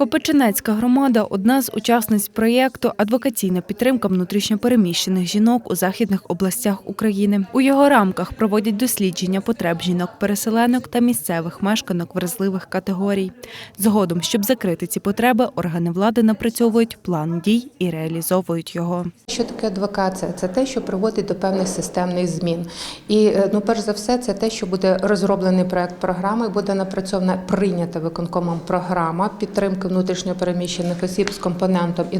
Копичинецька громада одна з учасниць проєкту Адвокаційна підтримка внутрішньопереміщених жінок у західних областях України. У його рамках проводять дослідження потреб жінок-переселенок та місцевих мешканок вразливих категорій. Згодом, щоб закрити ці потреби, органи влади напрацьовують план дій і реалізовують його. Що таке адвокація? Це те, що приводить до певних системних змін. І е, ну, перш за все, це те, що буде розроблений проект програми, буде напрацьована прийнята виконкомом програма підтримки внутрішньопереміщених осіб з компонентом і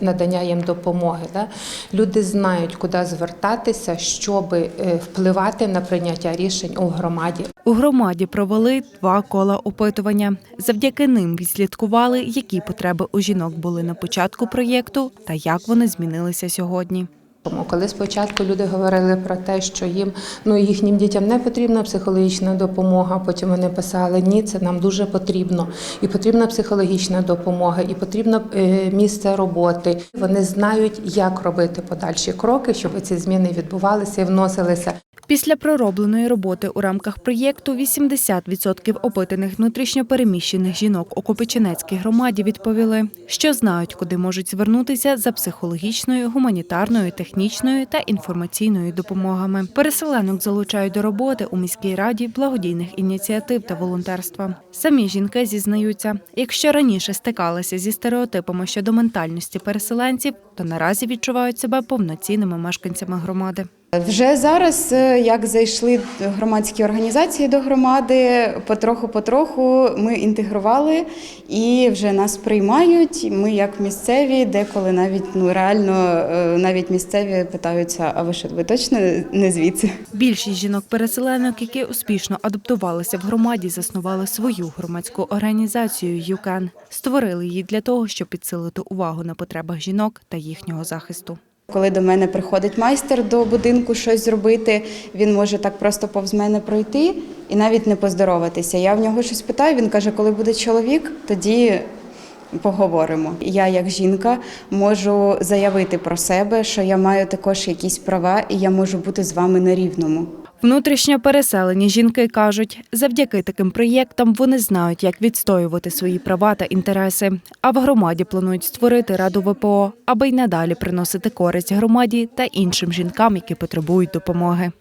надання, їм допомоги. Да? Люди знають, куди звертатися, щоб е, впливати на прийняття рішень у громаді. У громаді провели два кола опитування. Завдяки ним відслідкували, які потреби у жінок були на початку проєкту та як вони змінилися сьогодні. Тому коли спочатку люди говорили про те, що їм ну їхнім дітям не потрібна психологічна допомога, потім вони писали ні, це нам дуже потрібно, і потрібна психологічна допомога, і потрібно е, місце роботи. Вони знають, як робити подальші кроки, щоб ці зміни відбувалися і вносилися. Після проробленої роботи у рамках проєкту 80% опитаних внутрішньопереміщених жінок у Копичинецькій громаді відповіли, що знають, куди можуть звернутися за психологічною, гуманітарною, технічною та інформаційною допомогами. Переселенок залучають до роботи у міській раді благодійних ініціатив та волонтерства. Самі жінки зізнаються, якщо раніше стикалися зі стереотипами щодо ментальності переселенців, то наразі відчувають себе повноцінними мешканцями громади. Вже зараз, е, як зайшли громадські організації до громади, потроху-потроху ми інтегрували і вже нас приймають. Ми, як місцеві, деколи навіть ну реально е, навіть місцеві питаються: а ви що, ви точно не звідси? Більшість жінок-переселенок, які успішно адаптувалися в громаді, заснували свою громадську організацію ЮКЕН. Створили її для того, щоб підсилити увагу на потребах жінок та їхнього захисту. Коли до мене приходить майстер до будинку щось зробити, він може так просто повз мене пройти і навіть не поздороватися. Я в нього щось питаю. Він каже, коли буде чоловік, тоді поговоримо. Я, як жінка, можу заявити про себе, що я маю також якісь права, і я можу бути з вами на рівному. Внутрішньо переселені жінки кажуть, завдяки таким проєктам вони знають, як відстоювати свої права та інтереси. А в громаді планують створити раду ВПО, аби й надалі приносити користь громаді та іншим жінкам, які потребують допомоги.